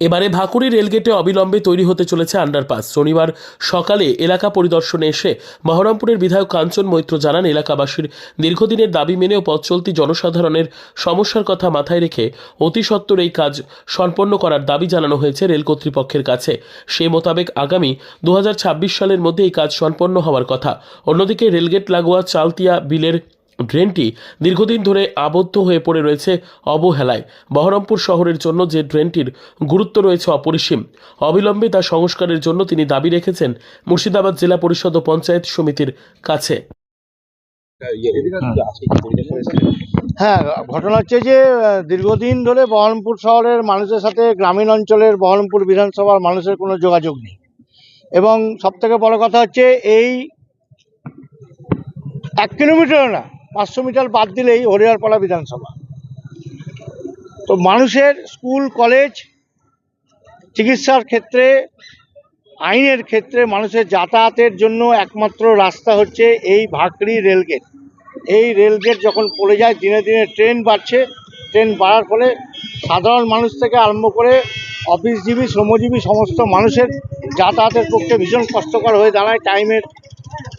এবারে ভাকুড়ি রেলগেটে অবিলম্বে তৈরি হতে চলেছে আন্ডারপাস। শনিবার সকালে এলাকা পরিদর্শনে এসে বহরমপুরের বিধায়ক কাঞ্চন মৈত্র জানান, এলাকাবাসীর দীর্ঘদিনের দাবি মেনেও পথ চলতি জনসাধারণের সমস্যার কথা মাথায় রেখে অতি সত্বর এই কাজ সম্পন্ন করার দাবি জানানো হয়েছে রেল কর্তৃপক্ষের কাছে। সে মোতাবেক আগামী দু হাজার ছাব্বিশ সালের মধ্যে এই কাজ সম্পন্ন হওয়ার কথা। অন্যদিকে রেলগেট লাগোয়া চালতিয়া বিলের ড্রেনটি দীর্ঘদিন ধরে আবদ্ধ হয়ে পড়ে রয়েছে অবহেলায়। বহরমপুর শহরের জন্য যে ড্রেনটির গুরুত্ব রয়েছে অপরিসীম, অবিলম্বে তা সংস্কারের জন্য তিনি দাবি রেখেছেন মুর্শিদাবাদ জেলা পরিষদ ও পঞ্চায়েত সমিতির কাছে। হ্যাঁ ঘটনা হচ্ছে যে দীর্ঘদিন ধরে বহরমপুর শহরের মানুষের সাথে গ্রামীণ অঞ্চলের বহরমপুর বিধানসভার মানুষের কোনো যোগাযোগ নেই। এবং সব থেকে বড় কথা হচ্ছে, এই এক কিলোমিটার না পাঁচশো মিটার বাদ দিলেই হরিহরপাড়া বিধানসভা। তো মানুষের স্কুল, কলেজ, চিকিৎসার ক্ষেত্রে, আইনের ক্ষেত্রে মানুষের যাতায়াতের জন্য একমাত্র রাস্তা হচ্ছে এই ভাকরি রেলগেট। এই রেলগেট যখন পড়ে যায়, দিনে দিনে ট্রেন বাড়ছে। ট্রেন বাড়ার ফলে সাধারণ মানুষ থেকে আরম্ভ করে অফিসজীবী, শ্রমজীবী, সমস্ত মানুষের যাতায়াতের পক্ষে ভীষণ কষ্টকর হয়ে দাঁড়ায়। টাইমের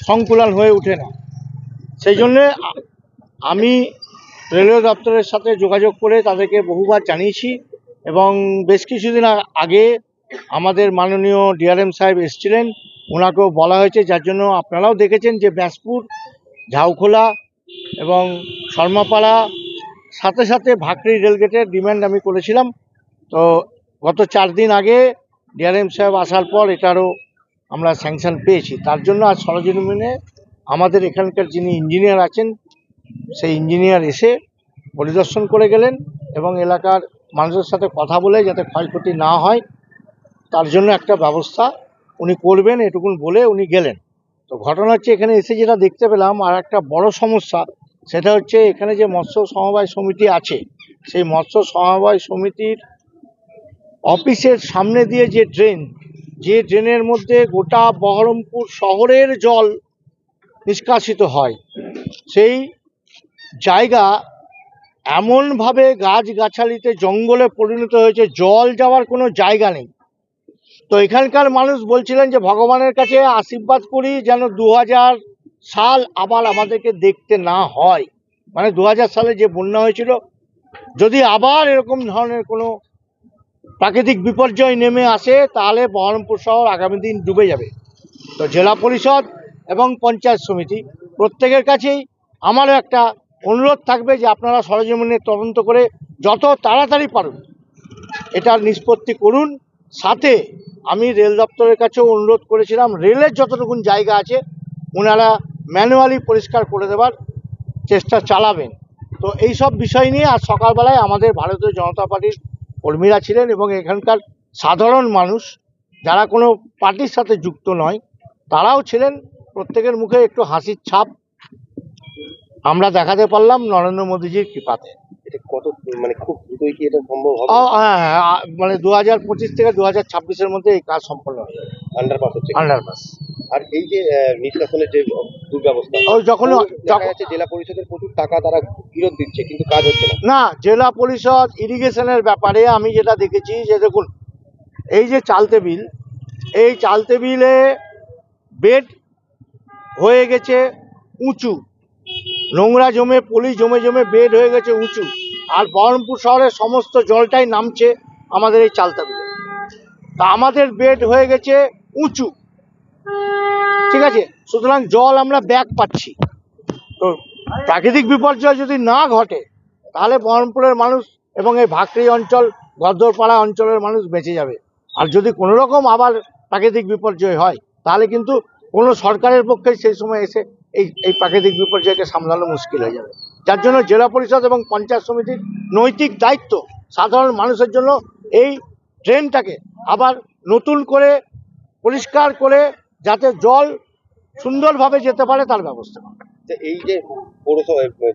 সংকুলন হয়ে ওঠে না। সেই জন্যে আমি রেলওয়ে দপ্তরের সাথে যোগাযোগ করে তাদেরকে বহুবার জানিয়েছি এবং বেশ কিছুদিন আগে আমাদের মাননীয় ডিআরএম সাহেব এসেছিলেন। ওনাকেও বলা হয়েছে, যার জন্য আপনারাও দেখেছেন যে ব্যাসপুর, ঝাউখোলা এবং শর্মাপাড়া, সাথে সাথে ভাকরি রেলগেটের ডিমান্ড আমি করেছিলাম। তো গত চার দিন আগে ডিআরএম সাহেব আসার পর এটারও আমরা স্যাংশন পেয়েছি। তার জন্য আজ সরজমিনে আমাদের এখানকার যিনি ইঞ্জিনিয়ার আছেন, সেই ইঞ্জিনিয়ার এসে পরিদর্শন করে গেলেন এবং এলাকার মানুষের সাথে কথা বলে যাতে ক্ষয়ক্ষতি না হয়, তার জন্য একটা ব্যবস্থা উনি করবেন, এটুকুন বলে উনি গেলেন। তো ঘটনা হচ্ছে এখানে এসে যেটা দেখতে পেলাম, আর একটা বড় সমস্যা, সেটা হচ্ছে এখানে যে মৎস্য সমবায় সমিতি আছে, সেই মৎস্য সমবায় সমিতির অফিসের সামনে দিয়ে যে ড্রেন, যে ড্রেনের মধ্যে গোটা বহরমপুর শহরের জল নিষ্কাশিত হয়। সেই জায়গা এমনভাবে গাছগাছালিতে জঙ্গলে পরিণত হয়েছে, জল যাওয়ার কোনো জায়গা নেই। তো এখানকার মানুষ বলছিলেন যে, ভগবানের কাছে আশীর্বাদ করি যেন দু হাজার সাল আবার আমাদেরকে দেখতে না হয়। মানে দু হাজার সালে যে বন্যা হয়েছিল, যদি আবার এরকম ধরনের কোনো প্রাকৃতিক বিপর্যয় নেমে আসে, তাহলে বহরমপুর শহর আগামী দিন ডুবে যাবে। তো জেলা পরিষদ এবং পঞ্চায়েত সমিতি। প্রত্যেকের কাছেই আমারও একটা অনুরোধ থাকবে যে আপনারা সরজমিনে তদন্ত করে যত তাড়াতাড়ি পারুন এটার নিষ্পত্তি করুন। সাথে আমি রেল দপ্তরের কাছেও অনুরোধ করেছিলাম, রেলের যতটুকুন জায়গা আছে ওনারা ম্যানুয়ালি পরিষ্কার করে দেওয়ার চেষ্টা চালাবেন। তো এই সব বিষয় নিয়ে আজ সকালবেলায় আমাদের ভারতীয় জনতা পার্টির কর্মীরা ছিলেন এবং এখানকার সাধারণ মানুষ যারা কোনো পার্টির সাথে যুক্ত নয়, তারাও ছিলেন। প্রত্যেকের মুখে একটু হাসির ছাপ। আমরা দেখাতে পারলাম নরেন্দ্র মোদীজির কৃপাতে। কত মানে খুব দ্রুতই কি এটা সম্ভব হবে? হ্যাঁ হ্যাঁ, মানে দু হাজার পঁচিশ থেকে দু হাজার ছাব্বিশের মধ্যে এই কাজ সম্পন্ন হবে। আন্ডারপাস হচ্ছে আন্ডারপাস আর এই যে নিষ্কাশনের যে দুর্ব্যবস্থা যখন জেলা পরিষদের প্রচুর টাকা তারা ফেরত দিচ্ছে কিন্তু কাজ হচ্ছে না। না জেলা পরিষদ ইরিগেশনের ব্যাপারে আমি যেটা দেখেছি যে দেখুন এই যে চালতে বিল এই চালতে বিলে বেড হয়ে গেছে উঁচু। নোংরা জমে পলি জমে জমে বেড হয়ে গেছে উঁচু। আর বহরমপুর শহরের সমস্ত জলটাই নামছে আমাদের এই চালতা বিলে তা আমাদের বেড হয়ে গেছে উঁচু। ঠিক আছে? সুতরাং জল আমরা ব্যাগ পাচ্ছি। তো প্রাকৃতিক বিপর্যয় যদি না ঘটে, তাহলে বহরমপুরের মানুষ এবং এই ভাকরি অঞ্চল গদ্দরপাড়া অঞ্চলের মানুষ বেঁচে যাবে। আর যদি কোনো রকম আবার প্রাকৃতিক বিপর্যয় হয়, তাহলে কিন্তু কোনো সরকারের পক্ষে সেই সময় এসে এই এই প্রাকৃতিক বিপর্যয়কে সামলানো মুশকিল হয়ে যাবে। যার জন্য জেলা পরিষদ এবং পঞ্চায়েত সমিতির নৈতিক দায়িত্ব সাধারণ মানুষের জন্য এই ড্রেনটাকে আবার নতুন করে পরিষ্কার করে যাতে জল সুন্দরভাবে যেতে পারে তার ব্যবস্থা। এই যে পৌরসভা জেলা